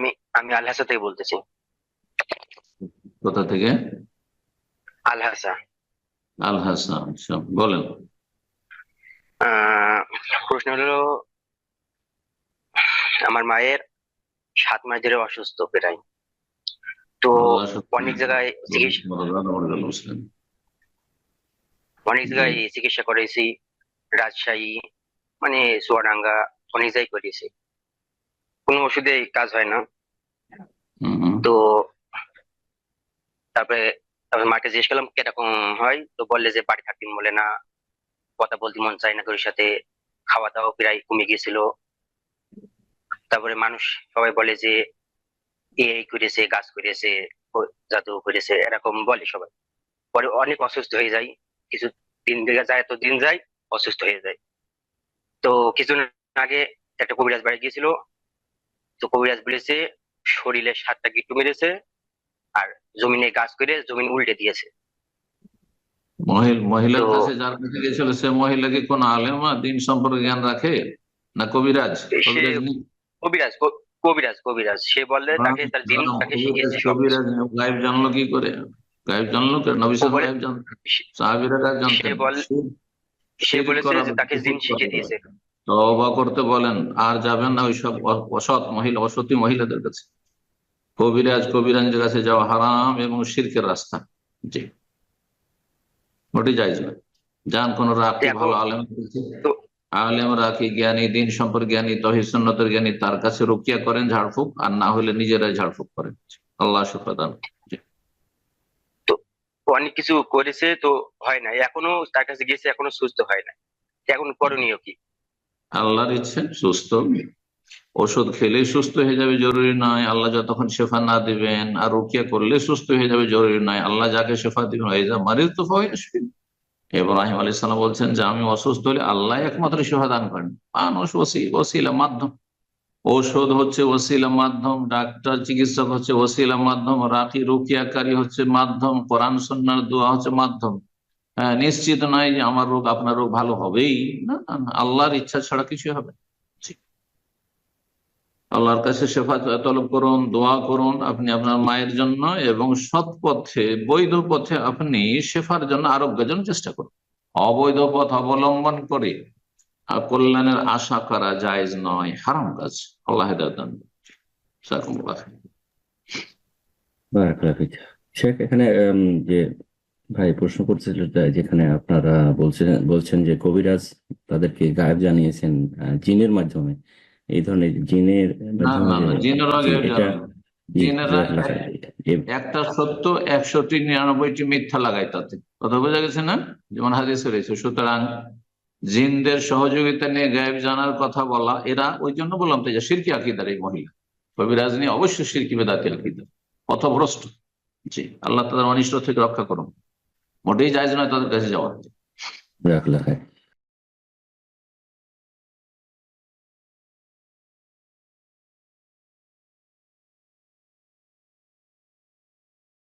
আমি আমি আলহাসা থেকে বলতেছি। কোথা থেকে? আলহাসা আল হাসান আচ্ছা, বলেন। প্রশ্ন হলো আমার মায়ের সাত মাস ধরে অসুস্থ প্রায়। তো অনেক জায়গায় চিকিৎসা অনেক জায়গায় চিকিৎসা করেছি রাজশাহী মানে চুয়াডাঙ্গা অনেক জায়গায় করেছি। কোনো ওষুধে কাজ হয় না। তো তারপরে তারপরে মাকে জিজ্ঞেস করলাম কীরকম হয়? তো বললে যে বাড়ি থাকতে বলে না। কথা বলতে মন চায় না তোর সাথে। খাওয়া দাওয়া প্রায় কমে গিয়েছিল। তারপরে মানুষ সবাই বলে যে এই করেছে গাছ করেছে জাদু করেছে এরকম বলে সবাই। পরে অনেক অসুস্থ হয়ে যায়। কিছু দিন দিকে যায় তো দিন যায় অসুস্থ হয়ে যায়। তো কিছুদিন আগে একটা কবিরাজ বাড়ি গিয়েছিল। তো কবিরাজ বলেছে শরীরে সাতটা গিট্টু মেরেছে আর জমিনে গাছ করে জমিন উল্টে দিয়েছে। মহিলার কাছে যার কাছে গেছিল সে মহিলা কি কোন আলেমা? দিন সম্পর্কে জ্ঞান রাখে? না কবিরাজ? কবিরাজ কবিরাজ কবিরাজ সে বললে তাকে তার দিন তাকে শিখিয়েছে কবিরাজ গায়েব জানলো কি করে? গায়েব জানলো নবী বলে- গায়েব জানতেন সাহাবিরা গায়েব জানতেন? সে বল- সে বলেছে যে তাকে দিন কুফর শিখিয়ে দিয়েছে। তওবা করতে বলেন আর যাবেন না ওইসব অসৎ মহিলা অসতী মহিলাদের কাছে। কবিরাজ কবিরাজের কাছে যাওয়া হারাম এবং শিরকের রাস্তা। জি। ওটি যাইজ না যান কোন রাখি ভালো আলেম আলেম রাখি জ্ঞানী দিন সম্পর্কে জ্ঞানী তহিদ সুন্নতের জ্ঞানী তার কাছে রুকিয়া করেন ঝাড়ফুঁক আর না হলে নিজেরাই ঝাড়ফুঁক করেন? আল্লাহ শুক্রদান অনেক কিছু করেছে তো হয় না এখনও তার কাছে গেছে এখনও সুস্থ হয় না এখন করণীয় কি? আল্লাহর ইচ্ছে, সুস্থ। ওষুধ খেলে সুস্থ হয়ে যাবে, জরুরি নয়। আল্লাহ যতক্ষণ শেফা না দিবেন আর রুকিয়া করলে সুস্থ হয়ে যাবে, জরুরি নয়। আল্লাহ যাকে শেফা দিবেন এই যা মারিজ তো আসবেন আলী সালাম বলছেন যে, আমি অসুস্থ হলে আল্লাহ একমাত্র সেবা দান করেন। মানুষ ওসি, ওসিলা মাধ্যম। ঔষধ হচ্ছে ওসিলা মাধ্যম, ডাক্তার, চিকিৎসক হচ্ছে ওসিলা মাধ্যম রাখি রুকিয়াকারী হচ্ছে মাধ্যম, কোরআন সন্ন্যার দোয়া হচ্ছে মাধ্যম। হ্যাঁ নিশ্চিত নয় যে আমার রোগ আপনার রোগ ভালো হবেই। না আল্লাহর ইচ্ছা ছাড়া কিছু হবে আল্লাহর কাছে শেফা তলব করুন, দোয়া করুন, আপনি আপনার মায়ের জন্য এবং সৎ পথে, বৈধ পথে আপনি শেফার জন্য আরোগ্যের জন্য চেষ্টা করুন। অবৈধ পথ অবলম্বন করে কল্যাণের আশা করা জায়েজ নয়, হারাম কাজ। আল্লাহ এখানে যে ভাই প্রশ্ন করছিল যেখানে আপনারা বলছেন বলছেন যে কবিরাজ তাদেরকে গায়েব জানিয়েছেন জিনের মাধ্যমে। এই ধরনের জিনের একটা সত্য একশোটি নিরানব্বইটি মিথ্যা লাগায় তাতে কথা বোঝা গেছে না? যেমন হাদিসে রয়েছে সুতরাং জিনদের সহযোগিতা নিয়ে গায়েব জানার কথা বলা এরা ওই জন্য বললাম তো যে সিরকি আকিদার এই মহিলা। কবিরাজ নিয়ে অবশ্যই সিরকি বেদাতি আকিদার পথভ্রষ্ট। জি আল্লাহ তাদের অনিষ্ট থেকে রক্ষা করুন। মোটেই যায় নয় তাদের কাছে যাওয়া জাযাকাল্লাহ খাইর।